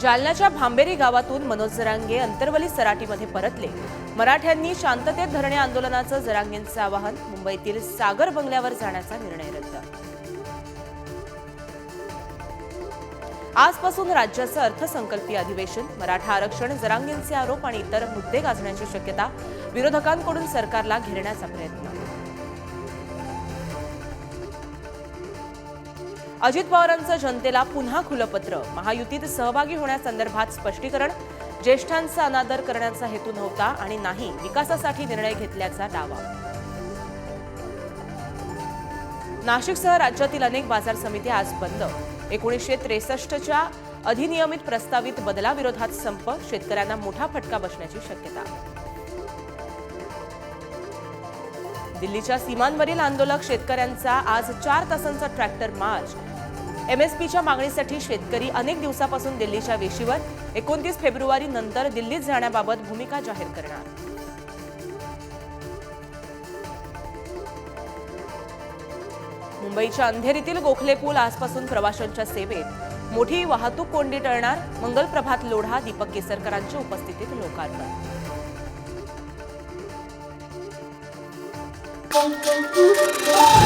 जालन्याच्या भांबेरी गावातून मनोज जरांगे अंतरवली सराटीमध्ये परतले. मराठ्यांनी शांततेत धरणे आंदोलनाचं जरांगेंचं आवाहन मुंबईतील सागर बंगल्यावर जाण्याचा निर्णय रद्द. आजपासून राज्याचं अर्थसंकल्पीय अधिवेशन मराठा आरक्षण जरांगेंचे आरोप आणि इतर मुद्दे गाजण्याची शक्यता विरोधकांकडून सरकारला घेरण्याचा प्रयत्न. अजित पवारांचं जनतेला पुन्हा खुलं पत्र महायुतीत सहभागी होण्यासंदर्भात स्पष्टीकरण. ज्येष्ठांचा अनादर करण्याचा हेतू नव्हता आणि नाही विकासासाठी निर्णय घेतल्याचा दावा. नाशिकसह राज्यातील अनेक बाजार समित्या आज बंद. एकोणीसशे त्रेसष्टच्या अधिनियमित प्रस्तावित बदलाविरोधात संप शेतकऱ्यांना मोठा फटका बसण्याची शक्यता. दिल्लीच्या सीमांवरील आंदोलक शेतकऱ्यांचा आज चार तासांचा ट्रॅक्टर मार्च. एमएसपीच्या मागणीसाठी शेतकरी अनेक दिवसापासून दिल्लीच्या वेशीवर एकोणतीस फेब्रुवारी नंतर दिल्लीत जाण्याबाबत भूमिका जाहीर करणार. मुंबईच्या अंधेरीतील गोखले पूल आजपासून प्रवाशांच्या सेवेत. मोठी वाहतूक कोंडी टळणार मंगल प्रभात लोढा दीपक केसरकरांच्या उपस्थितीत लोकार्पण. 咚咚咚咚咚